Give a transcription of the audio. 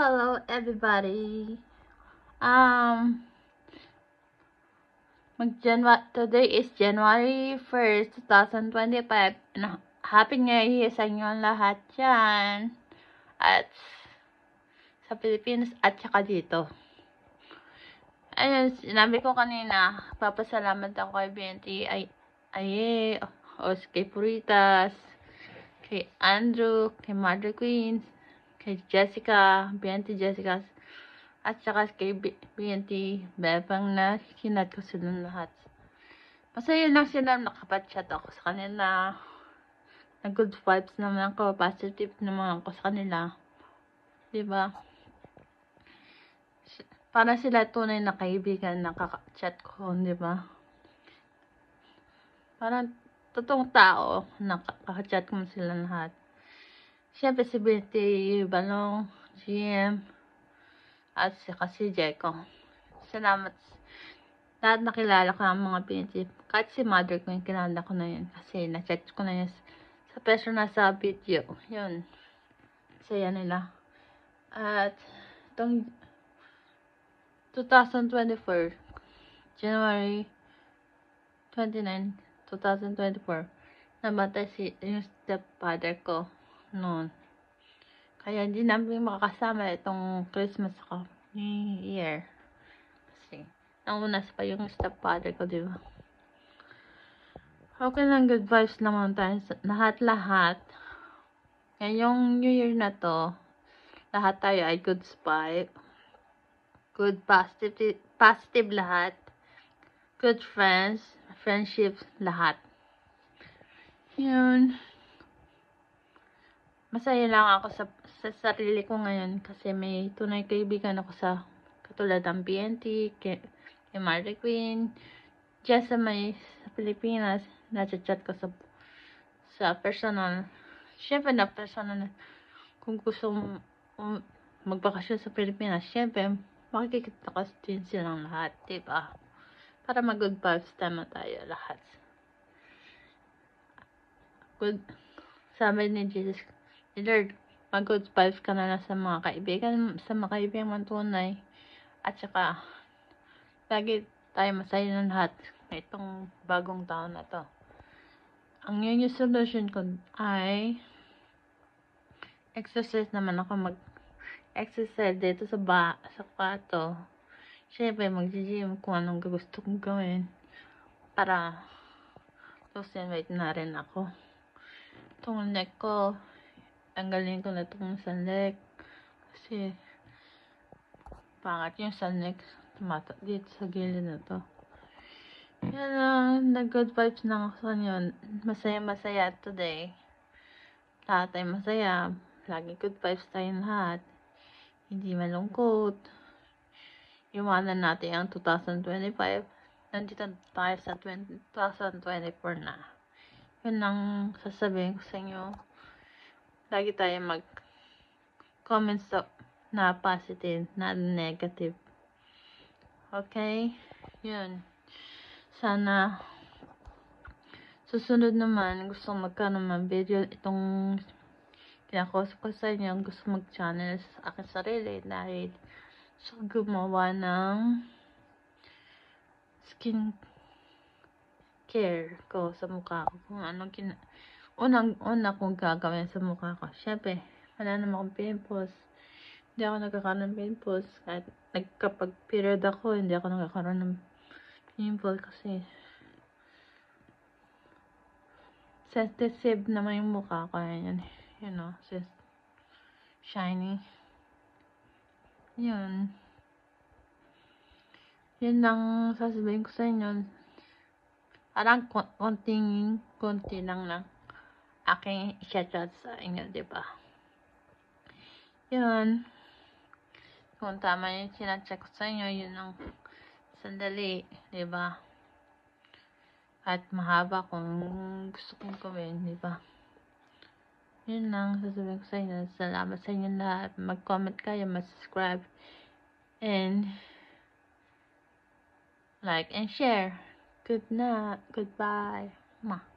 Hello everybody. Um mag January today is January 1st, 2025. And happy New Year sa inyo lahat dyan. At sa Pilipinas at saka dito. Ayun, sinabi ko kanina, papasalamat ako kay BNT, ay, ay, o kay Puritas, kay Andrew, kay Mother Queen, kay Jessica, BNT Jessica, at saka kay BNT Bebang na kinat ko silang lahat. Masaya lang sila nakapag-chat ako sa kanila. Na good vibes naman ako, positive naman ako sa kanila. ba? Para sila tunay na kaibigan na kaka-chat ko, ba? Parang totoong tao na kaka-chat ko sila lahat. Siyempre si Betty, Balong, GM, at saka si Jeko. Salamat. Lahat nakilala ko ang mga pinitip. Kahit si mother ko yung kilala ko na yun. Kasi na-chat ko na yun sa personal sa video. Yun. Saya nila. At itong 2024, January 29, 2024, namatay si yung stepfather ko noon. Kaya hindi namin makakasama itong Christmas ko, New Year. Kasi, naunas pa yung stepfather ko, di ba? Okay lang, good vibes naman tayo. Lahat-lahat. Ngayong New Year na to, lahat tayo ay good spy. Good positive, positive lahat. Good friends, friendships, lahat. Yun. Masaya lang ako sa, sa sarili ko ngayon kasi may tunay kaibigan ako sa katulad ng PNT, kay, kay Mary Queen, dyan sa may Pilipinas, nasa-chat ko sa sa personal. Siyempre na personal na kung gusto mong um, magbakasyon sa Pilipinas, siyempre makikita ko din silang lahat, di ba? Para mag-good vibes tama tayo lahat. Good, sabi ni Jesus, Lord, mag-good vibes ka na lang sa mga kaibigan, sa mga kaibigan mong tunay. At saka, lagi tayo masaya ng lahat itong bagong taon na to. Ang New Year solution ko ay exercise naman ako mag exercise dito sa ba sa kwarto. Siyempre, mag-gym kung anong gusto kong gawin para lose weight na rin ako. Itong neck ko, tanggalin ko na itong neck kasi pangat yung neck tumata dito sa gilid na to. Yan lang, nag-good vibes lang ako sa inyo. Masaya-masaya today. Lahat ay masaya. Lagi good vibes tayong lahat. Hindi malungkot. Iwanan natin ang 2025. Nandito tayo sa 20, 2024 na. Yun lang sasabihin ko sa inyo. Lagi tayo mag comments na positive, na negative. Okay? Yun. Sana susunod naman gusto magkaroon ng video itong kinakausap ko sa inyo gusto mag-channel sa akin sarili dahil so gumawa ng skin care ko sa mukha ko kung anong kina unang una kong gagawin sa mukha ko syempre wala naman akong pimples. Hindi ako nagkakaroon ng pimples. Kahit nagkapag period ako hindi ako nagkakaroon ng pimple kasi sensitive naman yung mukha ko. Yun you know sis shiny. Yun. Yun lang sasabihin ko sa inyo. Parang kon- konting konti lang lang aking i-chat sa inyo di ba yun kung tama yung sinachat ko sa inyo yun ang sandali di ba at mahaba kung gusto kong gawin, di ba? Yun lang, sasabihin ko sa inyo. Salamat sa inyo lahat. Mag-comment kayo, mag-subscribe, and like and share. Good night. Goodbye. Mwah.